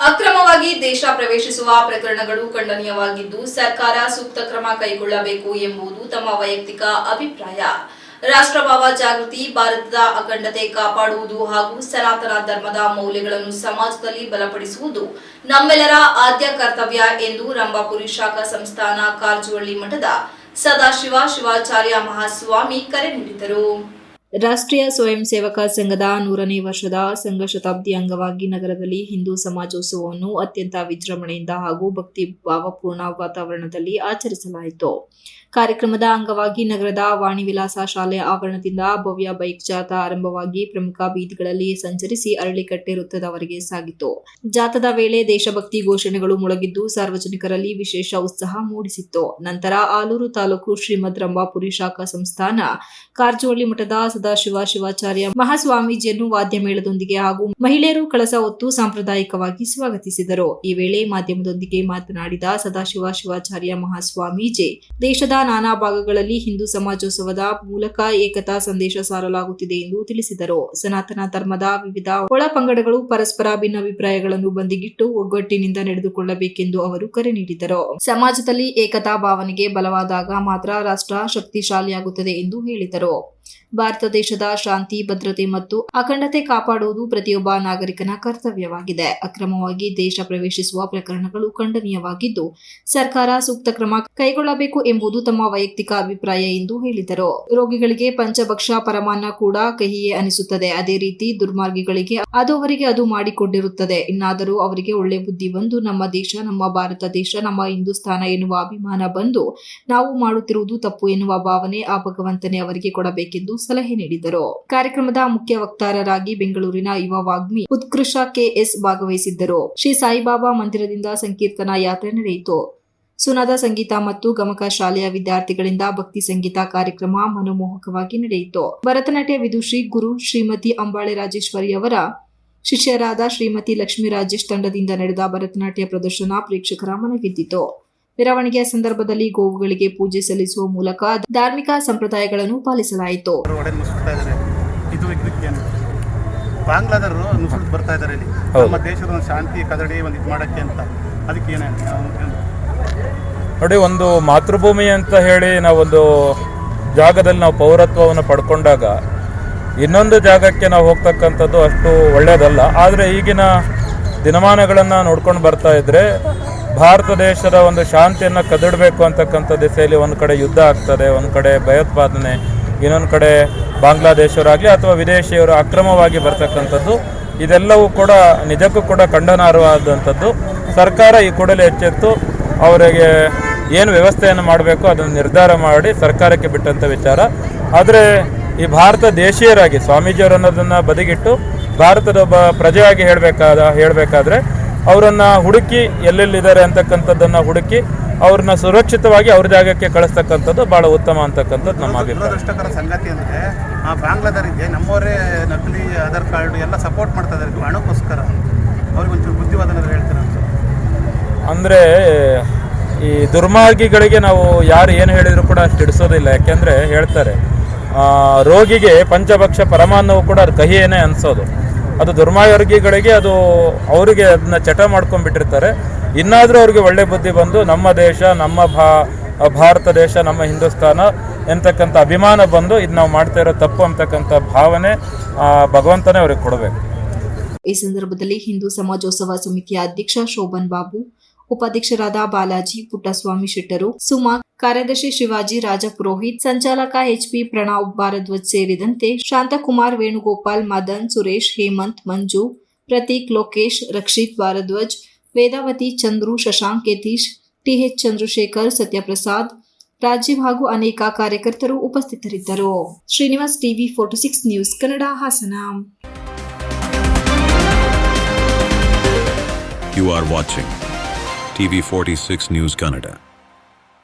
ಅಕ್ರಮವಾಗಿ ದೇಶ ಪ್ರವೇಶಿಸುವ ಪ್ರಕರಣಗಳು ಖಂಡನೀಯವಾಗಿದ್ದು, ಸರ್ಕಾರ ಸೂಕ್ತ ಕ್ರಮ ಕೈಗೊಳ್ಳಬೇಕು ಎಂಬುದು ತಮ್ಮ ವೈಯಕ್ತಿಕ ಅಭಿಪ್ರಾಯ. ರಾಷ್ಟ್ರಭಾವ ಜಾಗೃತಿ, ಭಾರತದ ಅಖಂಡತೆ ಕಾಪಾಡುವುದು ಹಾಗೂ ಸನಾತನ ಧರ್ಮದ ಮೌಲ್ಯಗಳನ್ನು ಸಮಾಜದಲ್ಲಿ ಬಲಪಡಿಸುವುದು ನಮ್ಮೆಲ್ಲರ ಆದ್ಯ ಕರ್ತವ್ಯ ಎಂದು ರಂಭಾಪುರಿ ಶಾಖಾ ಸಂಸ್ಥಾನ ಕಾರಜುವಳ್ಳಿ ಮಠದ ಸದಾಶಿವ ಶಿವಾಚಾರ್ಯ ಮಹಾಸ್ವಾಮಿ ಕರೆ ನೀಡಿದರು. ರಾಷ್ಟ್ರೀಯ ಸ್ವಯಂ ಸೇವಕ ಸಂಘದ ನೂರನೇ ವರ್ಷದ ಸಂಘ ಶತಾಬ್ದಿ ಅಂಗವಾಗಿ ನಗರದಲ್ಲಿ ಹಿಂದೂ ಸಮಾಜೋತ್ಸವವನ್ನು ಅತ್ಯಂತ ವಿಜೃಂಭಣೆಯಿಂದ ಹಾಗೂ ಭಕ್ತಿ ಭಾವಪೂರ್ಣ ವಾತಾವರಣದಲ್ಲಿ ಆಚರಿಸಲಾಯಿತು. ಕಾರ್ಯಕ್ರಮದ ಅಂಗವಾಗಿ ನಗರದ ವಾಣಿ ವಿಲಾಸ ಶಾಲೆ ಆವರಣದಿಂದ ಭವ್ಯ ಬೈಕ್ ಜಾಥಾ ಆರಂಭವಾಗಿ ಪ್ರಮುಖ ಬೀದಿಗಳಲ್ಲಿ ಸಂಚರಿಸಿ ಅರಳಿಕಟ್ಟೆ ವೃತ್ತದವರೆಗೆ ಸಾಗಿತು. ಜಾಥದ ವೇಳೆ ದೇಶಭಕ್ತಿ ಘೋಷಣೆಗಳು ಮೊಳಗಿದ್ದು ಸಾರ್ವಜನಿಕರಲ್ಲಿ ವಿಶೇಷ ಉತ್ಸಾಹ ಮೂಡಿಸಿತ್ತು. ನಂತರ ಆಲೂರು ತಾಲೂಕು ಶ್ರೀಮದ್ ರಂಭಾಪುರಿ ಶಾಖಾ ಸಂಸ್ಥಾನ, ಕಾರ್ಜೋಳಿ ಮಠದ ಸದಾಶಿವ ಶಿವಾಚಾರ್ಯ ಮಹಾಸ್ವಾಮೀಜಿಯನ್ನು ವಾದ್ಯ ಮೇಳದೊಂದಿಗೆ ಹಾಗೂ ಮಹಿಳೆಯರು ಕಳಸ ಹೊತ್ತು ಸಾಂಪ್ರದಾಯಿಕವಾಗಿ ಸ್ವಾಗತಿಸಿದರು. ಈ ವೇಳೆ ಮಾಧ್ಯಮದೊಂದಿಗೆ ಮಾತನಾಡಿದ ಸದಾಶಿವ ಶಿವಾಚಾರ್ಯ ಮಹಾಸ್ವಾಮೀಜಿ, ದೇಶದ ನಾನಾ ಭಾಗಗಳಲ್ಲಿ ಹಿಂದೂ ಸಮಾಜೋತ್ಸವದ ಮೂಲಕ ಏಕತಾ ಸಂದೇಶ ಸಾರಲಾಗುತ್ತಿದೆ ಎಂದು ತಿಳಿಸಿದರು. ಸನಾತನ ಧರ್ಮದ ವಿವಿಧ ಒಳಪಂಗಡಗಳು ಪರಸ್ಪರ ಭಿನ್ನಾಭಿಪ್ರಾಯಗಳನ್ನು ಬಂದಿಗಿಟ್ಟು ಒಗ್ಗಟ್ಟಿನಿಂದ ನಡೆದುಕೊಳ್ಳಬೇಕೆಂದು ಅವರು ಕರೆ ನೀಡಿದರು. ಸಮಾಜದಲ್ಲಿ ಏಕತಾ ಭಾವನೆಗೆ ಬಲವಾದಾಗ ಮಾತ್ರ ರಾಷ್ಟ್ರ ಶಕ್ತಿಶಾಲಿಯಾಗುತ್ತದೆ ಎಂದು ಹೇಳಿದರು. ಭಾರತ ದೇಶದ ಶಾಂತಿ, ಭದ್ರತೆ ಮತ್ತು ಅಖಂಡತೆ ಕಾಪಾಡುವುದು ಪ್ರತಿಯೊಬ್ಬ ನಾಗರಿಕನ ಕರ್ತವ್ಯವಾಗಿದೆ. ಅಕ್ರಮವಾಗಿ ದೇಶ ಪ್ರವೇಶಿಸುವ ಪ್ರಕರಣಗಳು ಖಂಡನೀಯವಾಗಿದ್ದು, ಸರ್ಕಾರ ಸೂಕ್ತ ಕ್ರಮ ಕೈಗೊಳ್ಳಬೇಕು ಎಂಬುದು ತಮ್ಮ ವೈಯಕ್ತಿಕ ಅಭಿಪ್ರಾಯ ಎಂದು ಹೇಳಿದರು. ರೋಗಿಗಳಿಗೆ ಪಂಚಭಕ್ಷ ಪರಮಾನ್ನ ಕೂಡ ಕಹಿಯೇ ಅನಿಸುತ್ತದೆ. ಅದೇ ರೀತಿ ದುರ್ಮಾರ್ಗಿಗಳಿಗೆ ಅದು ಅವರಿಗೆ ಅದು ಮಾಡಿಕೊಂಡಿರುತ್ತದೆ ಇನ್ನಾದರೂ ಅವರಿಗೆ ಒಳ್ಳೆ ಬುದ್ಧಿ ಬಂದು, ನಮ್ಮ ದೇಶ, ನಮ್ಮ ಭಾರತ ದೇಶ, ನಮ್ಮ ಹಿಂದೂಸ್ತಾನ ಎನ್ನುವ ಅಭಿಮಾನ ಬಂದು, ನಾವು ಮಾಡುತ್ತಿರುವುದು ತಪ್ಪು ಎನ್ನುವ ಭಾವನೆ ಆ ಭಗವಂತನೇ ಅವರಿಗೆ ಕೊಡಬೇಕೆಂದು ಸಲಹೆ ನೀಡಿದರು. ಕಾರ್ಯಕ್ರಮದ ಮುಖ್ಯ ವಕ್ತಾರರಾಗಿ ಬೆಂಗಳೂರಿನ ಯುವ ವಾಗ್ಮಿ ಉತ್ಕೃಷ ಕೆಎಸ್ ಭಾಗವಹಿಸಿದ್ದರು. ಶ್ರೀ ಸಾಯಿಬಾಬಾ ಮಂದಿರದಿಂದ ಸಂಕೀರ್ತನಾ ಯಾತ್ರೆ ನಡೆಯಿತು. ಸುನಾದ ಸಂಗೀತ ಮತ್ತು ಗಮಕ ಶಾಲೆಯ ವಿದ್ಯಾರ್ಥಿಗಳಿಂದ ಭಕ್ತಿ ಸಂಗೀತ ಕಾರ್ಯಕ್ರಮ ಮನೋಮೋಹಕವಾಗಿ ನಡೆಯಿತು. ಭರತನಾಟ್ಯ ವಿದುಷಿ ಗುರು ಶ್ರೀಮತಿ ಅಂಬಾಳೆ ರಾಜೇಶ್ವರಿ ಅವರ ಶಿಷ್ಯರಾದ ಶ್ರೀಮತಿ ಲಕ್ಷ್ಮೀ ರಾಜೇಶ್ ತಂಡದಿಂದ ನಡೆದ ಭರತನಾಟ್ಯ ಪ್ರದರ್ಶನ ಪ್ರೇಕ್ಷಕರ ಮನಗೆದ್ದಿತು. ಮೆರವಣಿಗೆಯ ಸಂದರ್ಭದಲ್ಲಿ ಗೋವುಗಳಿಗೆ ಪೂಜೆ ಸಲ್ಲಿಸುವ ಮೂಲಕ ಧಾರ್ಮಿಕ ಸಂಪ್ರದಾಯಗಳನ್ನು ಪಾಲಿಸಲಾಯಿತು. ಬಾಂಗ್ಲಾದವರು ನುಸುಳ್ದು ಬರ್ತಾ ಇದ್ದಾರೆ ಇಲ್ಲಿ. ನಮ್ಮ ದೇಶದ ಒಂದು ಶಾಂತಿ ಕದಡಿ ಒಂದು ಇದು ಮಾಡೋಕ್ಕೆ ಅಂತ. ಅದಕ್ಕೆ ಏನೇ ನೋಡಿ ಒಂದು ಮಾತೃಭೂಮಿ ಅಂತ ಹೇಳಿ ನಾವೊಂದು ಜಾಗದಲ್ಲಿ ನಾವು ಪೌರತ್ವವನ್ನು ಪಡ್ಕೊಂಡಾಗ ಇನ್ನೊಂದು ಜಾಗಕ್ಕೆ ನಾವು ಹೋಗ್ತಕ್ಕಂಥದ್ದು ಅಷ್ಟು ಒಳ್ಳೆಯದಲ್ಲ. ಆದರೆ ಈಗಿನ ದಿನಮಾನಗಳನ್ನು ನೋಡ್ಕೊಂಡು ಬರ್ತಾ ಇದ್ದರೆ ಭಾರತ ದೇಶದ ಒಂದು ಶಾಂತಿಯನ್ನು ಕದಡಬೇಕು ಅಂತಕ್ಕಂಥ ದಿಸೆಯಲ್ಲಿ ಒಂದು ಕಡೆ ಯುದ್ಧ ಆಗ್ತದೆ, ಒಂದು ಕಡೆ ಭಯೋತ್ಪಾದನೆ, ಇನ್ನೊಂದು ಕಡೆ ಬಾಂಗ್ಲಾದೇಶವರಾಗಲಿ ಅಥವಾ ವಿದೇಶಿಯವರು ಅಕ್ರಮವಾಗಿ ಬರ್ತಕ್ಕಂಥದ್ದು, ಇದೆಲ್ಲವೂ ಕೂಡ ನಿಜಕ್ಕೂ ಕೂಡ ಖಂಡನಾರ್ಹವಾದಂಥದ್ದು. ಸರ್ಕಾರ ಈ ಕೂಡಲೇ ಎಚ್ಚೆತ್ತು, ಅವರಿಗೆ ಏನು ವ್ಯವಸ್ಥೆಯನ್ನು ಮಾಡಬೇಕು ಅದನ್ನು ನಿರ್ಧಾರ ಮಾಡಿ ಸರ್ಕಾರಕ್ಕೆ ಬಿಟ್ಟಂಥ ವಿಚಾರ. ಆದರೆ ಈ ಭಾರತ ದೇಶೀಯರಾಗಿ ಸ್ವಾಮೀಜಿಯವರು ಅನ್ನೋದನ್ನು ಬದಿಗಿಟ್ಟು, ಭಾರತದ ಒಬ್ಬ ಪ್ರಜೆಯಾಗಿ ಹೇಳಬೇಕಾದ, ಹೇಳಬೇಕಾದ್ರೆ ಅವರನ್ನು ಹುಡುಕಿ ಎಲ್ಲೆಲ್ಲಿದ್ದಾರೆ ಅಂತಕ್ಕಂಥದ್ದನ್ನು ಹುಡುಕಿ ಅವ್ರನ್ನ ಸುರಕ್ಷಿತವಾಗಿ ಅವ್ರ ಜಾಗಕ್ಕೆ ಕಳಿಸ್ತಕ್ಕಂಥದ್ದು ಬಹಳ ಉತ್ತಮ ಅಂತಕ್ಕಂಥದ್ದು ನಮ್ಮ ದುರದೃಷ್ಟಕರ ಸಂಗತಿ ಅಂದರೆ ಆ ಬಾಂಗ್ಲಾದವರಿಗೆ ನಮ್ಮವರೇ ನಕಲಿ ಆಧಾರ್ ಕಾರ್ಡ್ ಎಲ್ಲ ಸಪೋರ್ಟ್ ಮಾಡ್ತಾ ಇದ್ದಾರೆ ಇದು ಹಣಕ್ಕೋಸ್ಕರ ಅವ್ರಿಗೆ ಒಂಚೂರು ಬುದ್ಧಿವಾದನ ಹೇಳ್ತಾರೆ ಅಂದರೆ ಈ ದುರ್ಮಾರ್ಗಿಗಳಿಗೆ ನಾವು ಯಾರು ಏನು ಹೇಳಿದ್ರು ಕೂಡ ಅಷ್ಟು ಹಿಡಿಸೋದಿಲ್ಲ. ಯಾಕೆಂದರೆ ಹೇಳ್ತಾರೆ ರೋಗಿಗೆ ಪಂಚಭಕ್ಷ ಪರಮಾನ್ನವು ಕೂಡ ಕಹಿಯೇನೆ ಅನಿಸೋದು. ಅದು ದುರ್ಮಾರ್ಗಿಗಳಿಗೆ ಅದು ಅವರಿಗೆ ಅದನ್ನ ಚಟ ಮಾಡ್ಕೊಂಡ್ಬಿಟ್ಟಿರ್ತಾರೆ. ಇನ್ನಾದರೂ ಅವ್ರಿಗೆ ಒಳ್ಳೆ ಬುದ್ಧಿ ಬಂದು ನಮ್ಮ ದೇಶ, ನಮ್ಮ ಭಾ, ಭಾರತ ದೇಶ, ನಮ್ಮ ಹಿಂದೂಸ್ತಾನ ಎಂತಕ್ಕಂಥ ಅಭಿಮಾನ ಬಂದು ಇದು ನಾವು ಮಾಡ್ತಾ ಇರೋ ತಪ್ಪು ಅಂತಕ್ಕಂಥ ಭಾವನೆ ಭಗವಂತನೇ ಅವ್ರಿಗೆ ಕೊಡಬೇಕು. ಈ ಸಂದರ್ಭದಲ್ಲಿ ಹಿಂದೂ ಸಮಾಜೋತ್ಸವ ಸಮಿತಿಯ ಅಧ್ಯಕ್ಷ ಶೋಭನ್ ಬಾಬು, ಉಪಾಧ್ಯಕ್ಷರಾದ ಬಾಲಾಜಿ ಪುಟ್ಟಸ್ವಾಮಿ ಶೆಟ್ಟರು, ಸುಮಾ ಕಾರ್ಯದರ್ಶಿ ಶಿವಾಜಿ ರಾಜ ಪುರೋಹಿತ್, ಸಂಚಾಲಕ ಎಚ್ಪಿ ಪ್ರಣವ್ ಭಾರದ್ವಾಜ್ ಸೇರಿದಂತೆ ಶಾಂತಕುಮಾರ್ ವೇಣುಗೋಪಾಲ್, ಮದನ್, ಸುರೇಶ್, ಹೇಮಂತ್, ಮಂಜು, ಪ್ರತೀಕ್, ಲೋಕೇಶ್, ರಕ್ಷಿತ್ ಭಾರದ್ವಾಜ್, ವೇದಾವತಿ, ಚಂದ್ರು, ಶಶಾಂಕ್, ಯತೀಶ್, ಟಿಎಚ್ ಚಂದ್ರಶೇಖರ್, ಸತ್ಯಪ್ರಸಾದ್, ರಾಜೀವ್ ಹಾಗೂ ಅನೇಕ ಕಾರ್ಯಕರ್ತರು ಉಪಸ್ಥಿತರಿದ್ದರು. Srinivas TV forty six news Kannada Hassan. You are watching TV46 News Canada.